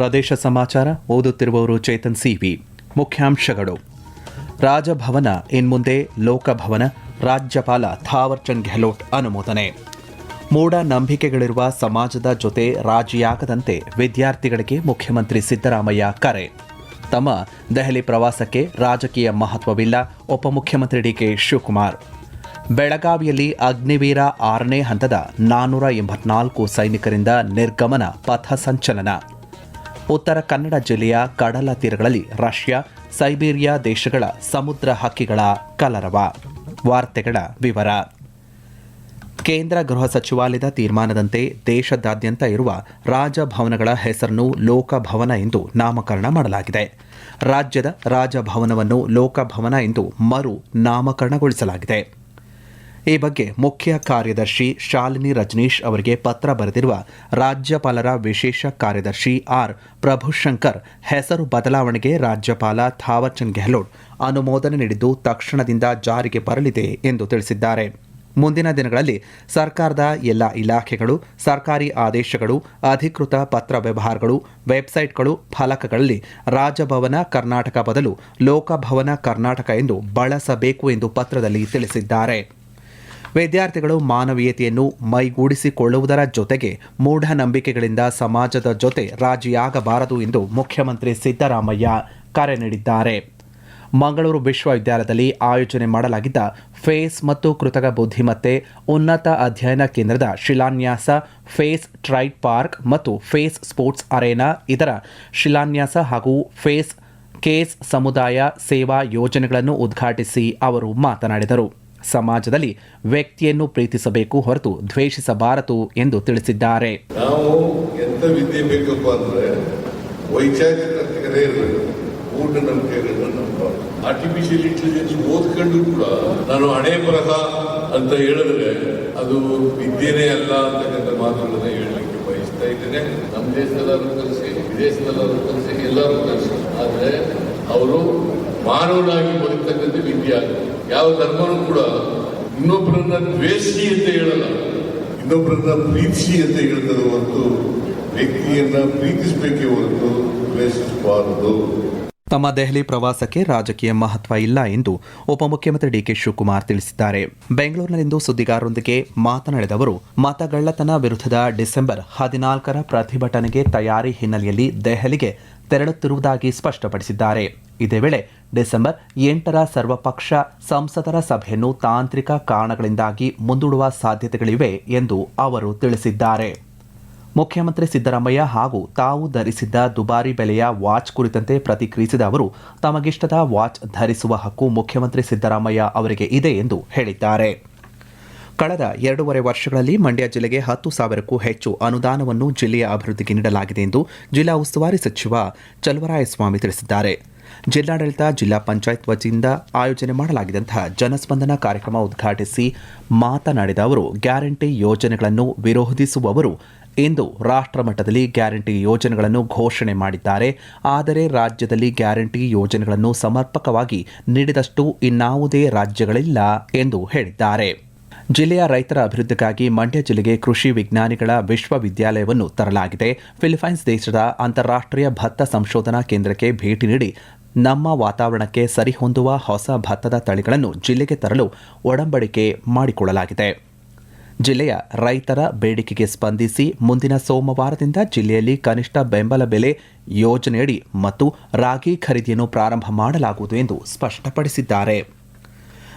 ಪ್ರದೇಶ ಸಮಾಚಾರ ಓದುತ್ತಿರುವವರು ಚೇತನ್ ಸಿವಿ. ಮುಖ್ಯಾಂಶಗಳು. ರಾಜಭವನ, ಇನ್ಮುಂದೆ ಲೋಕಭವನ, ರಾಜ್ಯಪಾಲ ಥಾವರ್ಚಂದ್ ಗೆಹ್ಲೋಟ್ ಅನುಮೋದನೆ. ಮೂಢ ನಂಬಿಕೆಗಳಿರುವ ಸಮಾಜದ ಜೊತೆ ರಾಜಿಯಾಗದಂತೆ ವಿದ್ಯಾರ್ಥಿಗಳಿಗೆ ಮುಖ್ಯಮಂತ್ರಿ ಸಿದ್ದರಾಮಯ್ಯ ಕರೆ. ತಮ್ಮ ದೆಹಲಿ ಪ್ರವಾಸಕ್ಕೆ ರಾಜಕೀಯ ಮಹತ್ವವಿಲ್ಲ, ಉಪಮುಖ್ಯಮಂತ್ರಿ ಡಿಕೆ ಶಿವಕುಮಾರ್. ಬೆಳಗಾವಿಯಲ್ಲಿ ಅಗ್ನಿವೀರ ಆರನೇ ಹಂತದ ನಾನ್ನೂರ ಎಂಬತ್ನಾಲ್ಕು ಸೈನಿಕರಿಂದ ನಿರ್ಗಮನ ಪಥ ಸಂಚಲನ ಉತ್ತರ ಕನ್ನಡ ಜಿಲ್ಲೆಯ ಕಡಲ ತೀರಗಳಲ್ಲಿ ರಷ್ಯಾ, ಸೈಬೀರಿಯಾ ದೇಶಗಳ ಸಮುದ್ರ ಹಕ್ಕಿಗಳ ಕಲರವ. ವಾರ್ತೆಗಳ ವಿವರ. ಕೇಂದ್ರ ಗೃಹ ಸಚಿವಾಲಯದ ತೀರ್ಮಾನದಂತೆ ದೇಶದಾದ್ಯಂತ ಇರುವ ರಾಜಭವನಗಳ ಹೆಸರನ್ನು ಲೋಕಭವನ ಎಂದು ನಾಮಕರಣ ಮಾಡಲಾಗಿದೆ. ರಾಜ್ಯದ ರಾಜಭವನವನ್ನು ಲೋಕಭವನ ಎಂದು ಮರು ನಾಮಕರಣಗೊಳಿಸಲಾಗಿದೆ ಈ ಬಗ್ಗೆ ಮುಖ್ಯ ಕಾರ್ಯದರ್ಶಿ ಶಾಲಿನಿ ರಜನೀಶ್ ಅವರಿಗೆ ಪತ್ರ ಬರೆದಿರುವ ರಾಜ್ಯಪಾಲರ ವಿಶೇಷ ಕಾರ್ಯದರ್ಶಿ ಆರ್. ಪ್ರಭುಶಂಕರ್ ಹೆಸರು ಬದಲಾವಣೆಗೆ ರಾಜ್ಯಪಾಲ ಥಾವರ್ಚಂದ್ ಗೆಹ್ಲೋಟ್ ಅನುಮೋದನೆ ನೀಡಿದ್ದು ತಕ್ಷಣದಿಂದ ಜಾರಿಗೆ ಬರಲಿದೆ ಎಂದು ತಿಳಿಸಿದ್ದಾರೆ. ಮುಂದಿನ ದಿನಗಳಲ್ಲಿ ಸರ್ಕಾರದ ಎಲ್ಲ ಇಲಾಖೆಗಳು, ಸರ್ಕಾರಿ ಆದೇಶಗಳು, ಅಧಿಕೃತ ಪತ್ರ ವ್ಯವಹಾರಗಳು, ವೆಬ್ಸೈಟ್ಗಳು, ಫಲಕಗಳಲ್ಲಿ ರಾಜಭವನ ಕರ್ನಾಟಕ ಬದಲು ಲೋಕಭವನ ಕರ್ನಾಟಕ ಎಂದು ಬಳಸಬೇಕು ಎಂದು ಪತ್ರದಲ್ಲಿ ತಿಳಿಸಿದ್ದಾರೆ. ವಿದ್ಯಾರ್ಥಿಗಳು ಮಾನವೀಯತೆಯನ್ನು ಮೈಗೂಡಿಸಿಕೊಳ್ಳುವುದರ ಜೊತೆಗೆ ಮೂಢನಂಬಿಕೆಗಳಿಂದ ಸಮಾಜದ ಜೊತೆ ರಾಜಿಯಾಗಬಾರದು ಎಂದು ಮುಖ್ಯಮಂತ್ರಿ ಸಿದ್ದರಾಮಯ್ಯ ಕರೆ ನೀಡಿದ್ದಾರೆ. ಮಂಗಳೂರು ವಿಶ್ವವಿದ್ಯಾಲಯದಲ್ಲಿ ಆಯೋಜನೆ ಮಾಡಲಾಗಿದ್ದ ಫೇಸ್ ಮತ್ತು ಕೃತಕ ಬುದ್ಧಿಮತ್ತೆ ಉನ್ನತ ಅಧ್ಯಯನ ಕೇಂದ್ರದ ಶಿಲಾನ್ಯಾಸ, ಫೇಸ್ ಟ್ರೈಡ್ ಪಾರ್ಕ್ ಮತ್ತು ಫೇಸ್ ಸ್ಪೋರ್ಟ್ಸ್ ಅರೇನಾ, ಇದರ ಶಿಲಾನ್ಯಾಸ ಹಾಗೂ ಫೇಸ್ ಕೇಸ್ ಸಮುದಾಯ ಸೇವಾ ಯೋಜನೆಗಳನ್ನು ಉದ್ಘಾಟಿಸಿ ಅವರು ಮಾತನಾಡಿದರು. ಸಮಾಜದಲ್ಲಿ ವ್ಯಕ್ತಿಯನ್ನು ಪ್ರೀತಿಸಬೇಕು ಹೊರತು ದ್ವೇಷಿಸಬಾರದು ಎಂದು ತಿಳಿಸಿದ್ದಾರೆ. ನಾವು ಎಂತ ವಿದ್ಯೆ ಬೇಕಪ್ಪ ಅಂದ್ರೆ ವೈಚಾರಿಕತೆ ಇರಬೇಕು. ಆರ್ಟಿಫಿಷಿಯಲ್ ಇಂಟೆಲಿಜೆನ್ಸ್ ಓದ್ಕೊಂಡು ಕೂಡ ನಾನು ಹಣೆ ಅಂತ ಹೇಳಿದ್ರೆ ಅದು ವಿದ್ಯೆನೇ ಅಲ್ಲ ಅಂತಕ್ಕಂಥ ಮಾತುಗಳನ್ನ ಹೇಳಲಿಕ್ಕೆ ಬಯಸ್ತಾ ಇದ್ದೇನೆ. ನಮ್ಮ ದೇಶದಲ್ಲಾದ್ರೂ ಕಲಿಸಿ, ವಿದೇಶದಲ್ಲಾದ್ರೂ ಕಲಿಸಿ ಎಲ್ಲರೂ ಕಲಿಸಿ. ಆದ್ರೆ ಅವರು ಮಾನವನಾಗಿ ಬದುಕ್ತಕ್ಕಂಥ ವಿದ್ಯೆ ಆಗುತ್ತೆ ಯಾವ ಧರ್ಮನೂ ಕೂಡ ಇನ್ನೊಬ್ಬರನ್ನ ದ್ವೇಷಿ ಅಂತ ಹೇಳಲ್ಲ. ಇನ್ನೊಬ್ಬರನ್ನ ಪ್ರೀತಿಸಿ ಅಂತ ಹೇಳ್ತದೆ ಹೊರತು ವ್ಯಕ್ತಿಯನ್ನ ಪ್ರೀತಿಸಬೇಕೇ ಹೊರತು ದ್ವೇಷಿಸಬಾರದು. ತಮ್ಮ ದೆಹಲಿ ಪ್ರವಾಸಕ್ಕೆ ರಾಜಕೀಯ ಮಹತ್ವ ಇಲ್ಲ ಎಂದು ಉಪಮುಖ್ಯಮಂತ್ರಿ ಡಿಕೆ ಶಿವಕುಮಾರ್ ತಿಳಿಸಿದ್ದಾರೆ. ಬೆಂಗಳೂರಿನಲ್ಲಿಂದು ಸುದ್ದಿಗಾರರೊಂದಿಗೆ ಮಾತನಾಡಿದ ಅವರು ಮತಗಳ್ಳತನ ವಿರುದ್ಧದ ಡಿಸೆಂಬರ್ ಹದಿನಾಲ್ಕರ ಪ್ರತಿಭಟನೆಗೆ ತಯಾರಿ ಹಿನ್ನೆಲೆಯಲ್ಲಿ ದೆಹಲಿಗೆ ತೆರಳುತ್ತಿರುವುದಾಗಿ ಸ್ಪಷ್ಟಪಡಿಸಿದ್ದಾರೆ. ಇದೇ ವೇಳೆ ಡಿಸೆಂಬರ್ ಎಂಟರ ಸರ್ವಪಕ್ಷ ಸಂಸದರ ಸಭೆಯನ್ನು ತಾಂತ್ರಿಕ ಕಾರಣಗಳಿಂದಾಗಿ ಮುಂದೂಡುವ ಸಾಧ್ಯತೆಗಳಿವೆ ಎಂದು ಅವರು ತಿಳಿಸಿದ್ದಾರೆ. ಮುಖ್ಯಮಂತ್ರಿ ಸಿದ್ದರಾಮಯ್ಯ ಹಾಗೂ ತಾವು ಧರಿಸಿದ್ದ ದುಬಾರಿ ಬೆಲೆಯ ವಾಚ್ ಕುರಿತಂತೆ ಪ್ರತಿಕ್ರಿಯಿಸಿದ ಅವರು, ತಮಗಿಷ್ಟದ ವಾಚ್ ಧರಿಸುವ ಹಕ್ಕು ಮುಖ್ಯಮಂತ್ರಿ ಸಿದ್ದರಾಮಯ್ಯ ಅವರಿಗೆ ಇದೆ ಎಂದು ಹೇಳಿದ್ದಾರೆ. ಕಳೆದ ಎರಡೂವರೆ ವರ್ಷಗಳಲ್ಲಿ ಮಂಡ್ಯ ಜಿಲ್ಲೆಗೆ ಹತ್ತು ಸಾವಿರಕ್ಕೂ ಹೆಚ್ಚು ಅನುದಾನವನ್ನು ಜಿಲ್ಲೆಯ ಅಭಿವೃದ್ಧಿಗೆ ನೀಡಲಾಗಿದೆ ಎಂದು ಜಿಲ್ಲಾ ಉಸ್ತುವಾರಿ ಸಚಿವ ಚಲುವರಾಯಸ್ವಾಮಿ ತಿಳಿಸಿದ್ದಾರೆ. ಜಿಲ್ಲಾಡಳಿತ ಜಿಲ್ಲಾ ಪಂಚಾಯತ್ ವತಿಯಿಂದ ಆಯೋಜನೆ ಮಾಡಲಾಗಿದ್ದಂತಹ ಜನಸ್ಪಂದನ ಕಾರ್ಯಕ್ರಮ ಉದ್ಘಾಟಿಸಿ ಮಾತನಾಡಿದ ಅವರು, ಗ್ಯಾರಂಟಿ ಯೋಜನೆಗಳನ್ನು ವಿರೋಧಿಸುವವರು ಇಂದು ರಾಷ್ಟ್ರ ಮಟ್ಟದಲ್ಲಿ ಗ್ಯಾರಂಟಿ ಯೋಜನೆಗಳನ್ನು ಘೋಷಣೆ ಮಾಡಿದ್ದಾರೆ. ಆದರೆ ರಾಜ್ಯದಲ್ಲಿ ಗ್ಯಾರಂಟಿ ಯೋಜನೆಗಳನ್ನು ಸಮರ್ಪಕವಾಗಿ ನೀಡಿದಷ್ಟು ಇನ್ನಾವುದೇ ರಾಜ್ಯಗಳಿಲ್ಲ ಎಂದು ಹೇಳಿದ್ದಾರೆ. ಜಿಲ್ಲೆಯ ರೈತರ ಅಭಿವೃದ್ಧಿಗಾಗಿ ಮಂಡ್ಯ ಜಿಲ್ಲೆಗೆ ಕೃಷಿ ವಿಜ್ಞಾನಿಗಳ ವಿಶ್ವವಿದ್ಯಾಲಯವನ್ನು ತರಲಾಗಿದೆ. ಫಿಲಿಪೈನ್ಸ್ ದೇಶದ ಅಂತಾರಾಷ್ಟ್ರೀಯ ಭತ್ತ ಸಂಶೋಧನಾ ಕೇಂದ್ರಕ್ಕೆ ಭೇಟಿ ನೀಡಿ ನಮ್ಮ ವಾತಾವರಣಕ್ಕೆ ಸರಿಹೊಂದುವ ಹೊಸ ಭತ್ತದ ತಳಿಗಳನ್ನು ಜಿಲ್ಲೆಗೆ ತರಲು ಒಡಂಬಡಿಕೆ ಮಾಡಿಕೊಳ್ಳಲಾಗಿದೆ. ಜಿಲ್ಲೆಯ ರೈತರ ಬೇಡಿಕೆಗೆ ಸ್ಪಂದಿಸಿ ಮುಂದಿನ ಸೋಮವಾರದಿಂದ ಜಿಲ್ಲೆಯಲ್ಲಿ ಕನಿಷ್ಠ ಬೆಂಬಲ ಬೆಲೆ ಯೋಜನೆಯಡಿ ಮತ್ತು ರಾಗಿ ಖರೀದಿಯನ್ನು ಪ್ರಾರಂಭ ಮಾಡಲಾಗುವುದು ಎಂದು ಸ್ಪಷ್ಟಪಡಿಸಿದ್ದಾರೆ.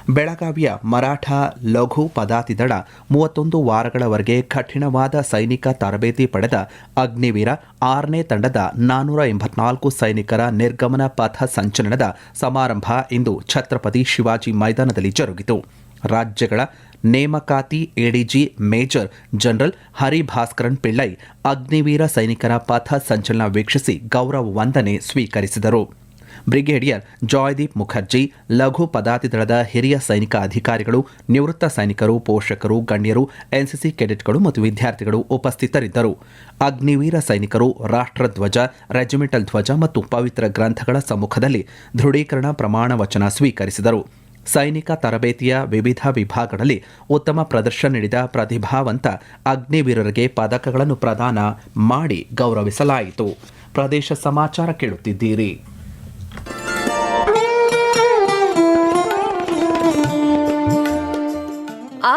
ಬೆಳಗಾವಿಯ ಮರಾಠ ಲಘು ಪದಾತಿದಳ ಮೂವತ್ತೊಂದು ವಾರಗಳವರೆಗೆ ಕಠಿಣವಾದ ಸೈನಿಕ ತರಬೇತಿ ಪಡೆದ ಅಗ್ನಿವೀರ ಆರನೇ ತಂಡದ ನಾನ್ನೂರ ಎಂಬತ್ನಾಲ್ಕು ಸೈನಿಕರ ನಿರ್ಗಮನ ಪಥ ಸಂಚಲನದ ಸಮಾರಂಭ ಇಂದು ಛತ್ರಪತಿ ಶಿವಾಜಿ ಮೈದಾನದಲ್ಲಿ ಜರುಗಿತು. ರಾಜ್ಯಗಳ ನೇಮಕಾತಿ ADG major general Haribhaskaran Pillai Agniveer ಸೈನಿಕರ ಪಥ ಸಂಚಲನ ವೀಕ್ಷಿಸಿ ಗೌರವ ವಂದನೆ ಸ್ವೀಕರಿಸಿದರು. ಬ್ರಿಗೇಡಿಯರ್ ಜಾಯ್ದೀಪ್ ಮುಖರ್ಜಿ, ಲಘು ಪದಾತಿ ದಳದ ಹಿರಿಯ ಸೈನಿಕ ಅಧಿಕಾರಿಗಳು, ನಿವೃತ್ತ ಸೈನಿಕರು, ಪೋಷಕರು, ಗಣ್ಯರು, ಎನ್ಸಿಸಿ ಕೆಡೆಟ್ಗಳು ಮತ್ತು ವಿದ್ಯಾರ್ಥಿಗಳು ಉಪಸ್ಥಿತರಿದ್ದರು. ಅಗ್ನಿವೀರ ಸೈನಿಕರು, ರಾಷ್ಟ್ರಧ್ವಜ, ರೆಜಿಮೆಂಟಲ್ ಧ್ವಜ ಮತ್ತು ಪವಿತ್ರ ಗ್ರಂಥಗಳ ಸಮ್ಮುಖದಲ್ಲಿ ದೃಢೀಕರಣ ಪ್ರಮಾಣ ವಚನ ಸ್ವೀಕರಿಸಿದರು. ಸೈನಿಕ ತರಬೇತಿಯ ವಿವಿಧ ವಿಭಾಗಗಳಲ್ಲಿ ಉತ್ತಮ ಪ್ರದರ್ಶನ ನೀಡಿದ ಪ್ರತಿಭಾವಂತ ಅಗ್ನಿವೀರರಿಗೆ ಪದಕಗಳನ್ನು ಪ್ರದಾನ ಮಾಡಿ ಗೌರವಿಸಲಾಯಿತು. ಪ್ರದೇಶ ಸಮಾಚಾರ ಕೇಳುತ್ತಿದ್ದೀರಿ.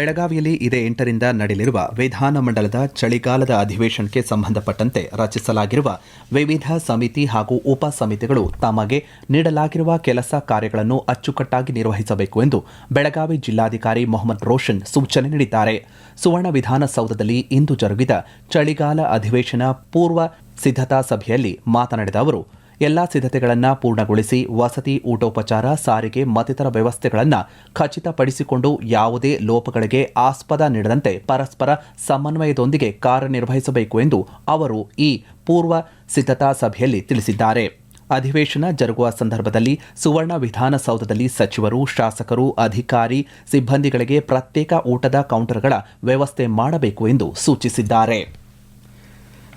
ಬೆಳಗಾವಿಯಲ್ಲಿ ಇದೇ ಎಂಟರಿಂದ ನಡೆಯಲಿರುವ ವಿಧಾನಮಂಡಲದ ಚಳಿಗಾಲದ ಅಧಿವೇಶನಕ್ಕೆ ಸಂಬಂಧಪಟ್ಟಂತೆ ರಚಿಸಲಾಗಿರುವ ವಿವಿಧ ಸಮಿತಿ ಹಾಗೂ ಉಪ ಸಮಿತಿಗಳು ತಮಗೆ ನೀಡಲಾಗಿರುವ ಕೆಲಸ ಕಾರ್ಯಗಳನ್ನು ಅಚ್ಚುಕಟ್ಟಾಗಿ ನಿರ್ವಹಿಸಬೇಕು ಎಂದು ಬೆಳಗಾವಿ ಜಿಲ್ಲಾಧಿಕಾರಿ ಮೊಹಮ್ಮದ್ ರೋಷನ್ ಸೂಚನೆ ನೀಡಿದ್ದಾರೆ. ಸುವರ್ಣ ವಿಧಾನಸೌಧದಲ್ಲಿ ಇಂದು ಜರುಗಿದ ಚಳಿಗಾಲ ಅಧಿವೇಶನ ಪೂರ್ವ ಸಿದ್ಧತಾ ಸಭೆಯಲ್ಲಿ ಮಾತನಾಡಿದ ಅವರು ಎಲ್ಲಾ ಸಿದ್ಧತೆಗಳನ್ನು ಪೂರ್ಣಗೊಳಿಸಿ ವಸತಿ ಊಟೋಪಚಾರ, ಸಾರಿಗೆ, ಮತ್ತಿತರ ವ್ಯವಸ್ಥೆಗಳನ್ನು ಖಚಿತಪಡಿಸಿಕೊಂಡು ಯಾವುದೇ ಲೋಪಗಳಿಗೆ ಆಸ್ಪದ ನೀಡದಂತೆ ಪರಸ್ಪರ ಸಮನ್ವಯದೊಂದಿಗೆ ಕಾರ್ಯನಿರ್ವಹಿಸಬೇಕು ಎಂದು ಅವರು ಈ ಪೂರ್ವ ಸಿದ್ಧತಾ ಸಭೆಯಲ್ಲಿ ತಿಳಿಸಿದ್ದಾರೆ. ಅಧಿವೇಶನ ಜರುಗುವ ಸಂದರ್ಭದಲ್ಲಿ ಸುವರ್ಣ ವಿಧಾನಸೌಧದಲ್ಲಿ ಸಚಿವರು, ಶಾಸಕರು, ಅಧಿಕಾರಿ, ಸಿಬ್ಬಂದಿಗಳಿಗೆ ಪ್ರತ್ಯೇಕ ಊಟದ ಕೌಂಟರ್ಗಳ ವ್ಯವಸ್ಥೆ ಮಾಡಬೇಕು ಎಂದು ಸೂಚಿಸಿದ್ದಾರೆ.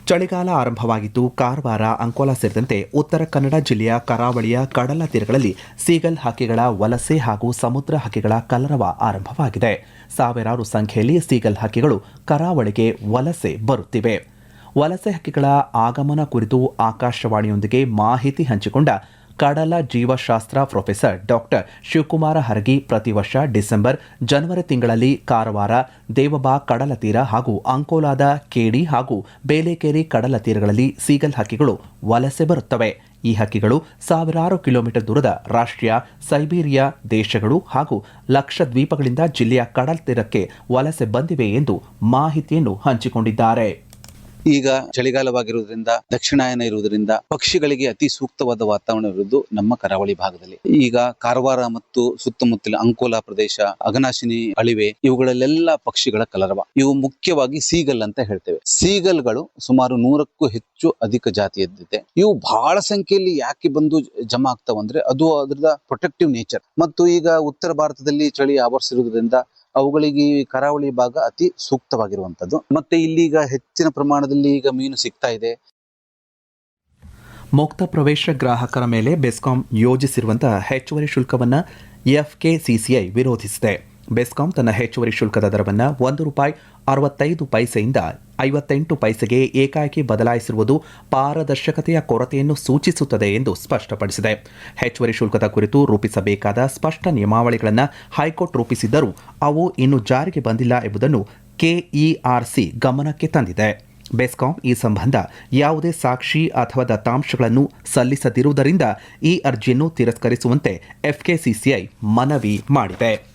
ಚಳಿಗಾಲ ಆರಂಭವಾಗಿದ್ದು ಕಾರವಾರ, ಅಂಕೋಲಾ ಸೇರಿದಂತೆ ಉತ್ತರ ಕನ್ನಡ ಜಿಲ್ಲೆಯ ಕರಾವಳಿಯ ಕಡಲ ತೀರಗಳಲ್ಲಿ ಸೀಗಲ್ ಹಕ್ಕಿಗಳ ವಲಸೆ ಹಾಗೂ ಸಮುದ್ರ ಹಕ್ಕಿಗಳ ಕಲರವ ಆರಂಭವಾಗಿದೆ. ಸಾವಿರಾರು ಸಂಖ್ಯೆಯಲ್ಲಿ ಸೀಗಲ್ ಹಕ್ಕಿಗಳು ಕರಾವಳಿಗೆ ವಲಸೆ ಬರುತ್ತಿವೆ. ವಲಸೆ ಹಕ್ಕಿಗಳ ಆಗಮನ ಕುರಿತು ಆಕಾಶವಾಣಿಯೊಂದಿಗೆ ಮಾಹಿತಿ ಹಂಚಿಕೊಂಡ ಕಡಲ ಜೀವಶಾಸ್ತ್ರ ಪ್ರೊಫೆಸರ್ ಡಾಕ್ಟರ್ ಶಿವಕುಮಾರ ಹರಗಿ ಪ್ರತಿ ವರ್ಷ ಡಿಸೆಂಬರ್, ಜನವರಿ ತಿಂಗಳಲ್ಲಿ ಕಾರವಾರ, ದೇವಬಾ ಕಡಲ ತೀರ ಹಾಗೂ ಅಂಕೋಲಾದ ಕೇಡಿ ಹಾಗೂ ಬೇಲೆಕೇರಿ ಕಡಲ ತೀರಗಳಲ್ಲಿ ಸೀಗಲ್ ಹಕ್ಕಿಗಳು ವಲಸೆ ಬರುತ್ತವೆ. ಈ ಹಕ್ಕಿಗಳು ಸಾವಿರಾರು ಕಿಲೋಮೀಟರ್ ದೂರದ ರಾಷ್ಟ್ರೀಯ ಸೈಬೀರಿಯಾ ದೇಶಗಳು ಹಾಗೂ ಲಕ್ಷದ್ವೀಪಗಳಿಂದ ಜಿಲ್ಲೆಯ ಕಡಲ ತೀರಕ್ಕೆ ವಲಸೆ ಬಂದಿವೆ ಎಂದು ಮಾಹಿತಿಯನ್ನು ಹಂಚಿಕೊಂಡಿದ್ದಾರೆ. ಈಗ ಚಳಿಗಾಲವಾಗಿರುವುದರಿಂದ, ದಕ್ಷಿಣಾಯನ ಇರುವುದರಿಂದ ಪಕ್ಷಿಗಳಿಗೆ ಅತಿ ಸೂಕ್ತವಾದ ವಾತಾವರಣ ಇರುವುದು ನಮ್ಮ ಕರಾವಳಿ ಭಾಗದಲ್ಲಿ. ಈಗ ಕಾರವಾರ ಮತ್ತು ಸುತ್ತಮುತ್ತಲ ಅಂಕೋಲಾ ಪ್ರದೇಶ ಅಗನಾಶಿನಿ ಅಳಿವೆ ಇವುಗಳಲ್ಲೆಲ್ಲ ಪಕ್ಷಿಗಳ ಕಲರವ. ಇವು ಮುಖ್ಯವಾಗಿ ಸೀಗಲ್ ಅಂತ ಹೇಳ್ತೇವೆ. ಸೀಗಲ್ಗಳು ಸುಮಾರು ನೂರಕ್ಕೂ ಹೆಚ್ಚು ಅಧಿಕ ಜಾತಿಯದ್ದಿದೆ. ಇವು ಬಹಳ ಸಂಖ್ಯೆಯಲ್ಲಿ ಯಾಕೆ ಬಂದು ಜಮಾ ಆಗ್ತಾವಂದ್ರೆ ಅದು ಅದರದ ಪ್ರೊಟೆಕ್ಟಿವ್ ನೇಚರ್ ಮತ್ತು ಈಗ ಉತ್ತರ ಭಾರತದಲ್ಲಿ ಚಳಿ ಆವರಿಸಿರುವುದರಿಂದ ಅವುಗಳಿಗೆ ಕರಾವಳಿ ಭಾಗ ಅತಿ ಸೂಕ್ತವಾಗಿರುವಂತದ್ದು ಮತ್ತೆ ಇಲ್ಲಿಗ ಹೆಚ್ಚಿನ ಪ್ರಮಾಣದಲ್ಲಿ ಈಗ ಮೀನು ಸಿಗ್ತಾ ಇದೆ. ಮುಕ್ತ ಪ್ರವೇಶ ಗ್ರಾಹಕರ ಮೇಲೆ ಬೆಸ್ಕಾಂ ಯೋಜಿಸಿರುವಂತಹ ಹೆಚ್ಚುವರಿ ಶುಲ್ಕವನ್ನು ಎಫ್ಕೆಸಿಸಿಐ ವಿರೋಧಿಸಿದೆ. ಬೆಸ್ಕಾಂ ತನ್ನ ಹೆಚ್ಚುವರಿ ಶುಲ್ಕದ ದರವನ್ನು ಒಂದು ರೂಪಾಯಿ ಅರವತ್ತೈದು ಪೈಸೆಯಿಂದ ಐವತ್ತೆಂಟು ಪೈಸೆಗೆ ಏಕಾಏಕಿ ಬದಲಾಯಿಸಿರುವುದು ಪಾರದರ್ಶಕತೆಯ ಕೊರತೆಯನ್ನು ಸೂಚಿಸುತ್ತದೆ ಎಂದು ಸ್ಪಷ್ಟಪಡಿಸಿದೆ. ಹೆಚ್ಚುವರಿ ಶುಲ್ಕದ ಕುರಿತು ರೂಪಿಸಬೇಕಾದ ಸ್ಪಷ್ಟ ನಿಯಮಾವಳಿಗಳನ್ನು ಹೈಕೋರ್ಟ್ ರೂಪಿಸಿದ್ದರೂ ಅವು ಇನ್ನೂ ಜಾರಿಗೆ ಬಂದಿಲ್ಲ ಎಂಬುದನ್ನು ಕೆಇಆರ್ಸಿ ಗಮನಕ್ಕೆ ತಂದಿದೆ. ಬೆಸ್ಕಾಂ ಈ ಸಂಬಂಧ ಯಾವುದೇ ಸಾಕ್ಷಿ ಅಥವಾ ದತ್ತಾಂಶಗಳನ್ನು ಸಲ್ಲಿಸದಿರುವುದರಿಂದ ಈ ಅರ್ಜಿಯನ್ನು ತಿರಸ್ಕರಿಸುವಂತೆ ಎಫ್ಕೆಸಿಸಿಐ ಮನವಿ ಮಾಡಿದೆ.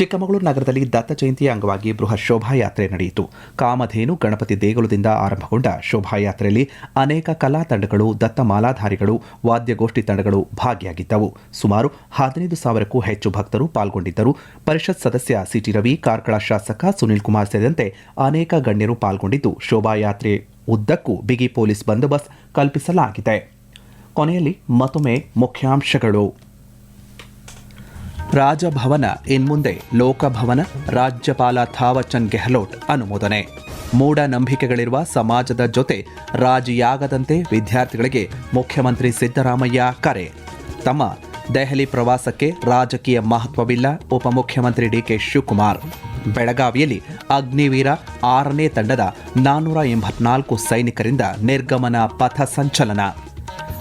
ಚಿಕ್ಕಮಗಳೂರು ನಗರದಲ್ಲಿ ದತ್ತ ಜಯಂತಿಯ ಅಂಗವಾಗಿ ಬೃಹತ್ ಶೋಭಾಯಾತ್ರೆ ನಡೆಯಿತು. ಕಾಮಧೇನು, ಗಣಪತಿ ದೇಗುಲದಿಂದ ಆರಂಭಗೊಂಡ ಶೋಭಾಯಾತ್ರೆಯಲ್ಲಿ ಅನೇಕ ಕಲಾ ತಂಡಗಳು, ದತ್ತ ಮಾಲಾಧಾರಿಗಳು, ವಾದ್ಯಗೋಷ್ಠಿ ತಂಡಗಳು ಭಾಗಿಯಾಗಿದ್ದವು. ಸುಮಾರು ಹದಿನೈದು ಸಾವಿರಕ್ಕೂ ಹೆಚ್ಚು ಭಕ್ತರು ಪಾಲ್ಗೊಂಡಿದ್ದರು. ಪರಿಷತ್ ಸದಸ್ಯ ಸಿಟಿ ರವಿ, ಕಾರ್ಕಳ ಶಾಸಕ ಸುನಿಲ್ ಕುಮಾರ್ ಸೇರಿದಂತೆ ಅನೇಕ ಗಣ್ಯರು ಪಾಲ್ಗೊಂಡಿದ್ದು, ಶೋಭಾಯಾತ್ರೆ ಉದ್ದಕ್ಕೂ ಬಿಗಿ ಪೊಲೀಸ್ ಬಂದೋಬಸ್ತ್ ಕಲ್ಪಿಸಲಾಗಿದೆ. ಕೊನೆಯಲ್ಲಿ ಮತ್ತೊಮ್ಮೆ ಮುಖ್ಯಾಂಶಗಳು. ರಾಜಭವನ ಇನ್ಮುಂದೆ ಲೋಕಭವನ, ರಾಜ್ಯಪಾಲ ಥಾವರ್ಚಂದ್ ಗೆಹ್ಲೋಟ್ ಅನುಮೋದನೆ. ಮೂಢನಂಬಿಕೆಗಳಿರುವ ಸಮಾಜದ ಜೊತೆ ರಾಜಿಯಾಗದಂತೆ ವಿದ್ಯಾರ್ಥಿಗಳಿಗೆ ಮುಖ್ಯಮಂತ್ರಿ ಸಿದ್ದರಾಮಯ್ಯ ಕರೆ. ತಮ್ಮ ದೆಹಲಿ ಪ್ರವಾಸಕ್ಕೆ ರಾಜಕೀಯ ಮಹತ್ವವಿಲ್ಲ, ಉಪಮುಖ್ಯಮಂತ್ರಿ ಡಿಕೆ ಶಿವಕುಮಾರ್. ಬೆಳಗಾವಿಯಲ್ಲಿ ಅಗ್ನಿವೀರ ಆರನೇ ತಂಡದ ನಾನ್ನೂರ ಎಂಬತ್ನಾಲ್ಕು ಸೈನಿಕರಿಂದ ನಿರ್ಗಮನ ಪಥ ಸಂಚಲನ.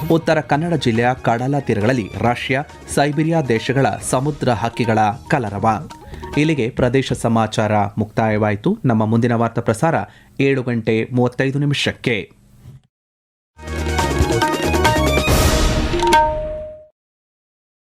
ಉತ್ತರ ಕನ್ನಡ ಜಿಲ್ಲೆಯ ಕಡಲ ತೀರಗಳಲ್ಲಿ ರಷ್ಯಾ, ಸೈಬೀರಿಯಾ ದೇಶಗಳ ಸಮುದ್ರ ಹಕ್ಕಿಗಳ ಕಲರವ. ಇಲ್ಲಿಗೆ ಪ್ರದೇಶ ಸಮಾಚಾರ ಮುಕ್ತಾಯವಾಯಿತು. ನಮ್ಮ ಮುಂದಿನ ವಾರ್ತಾ ಪ್ರಸಾರ ಏಳು ಗಂಟೆ ಮೂವತ್ತೈದು ನಿಮಿಷಕ್ಕೆ.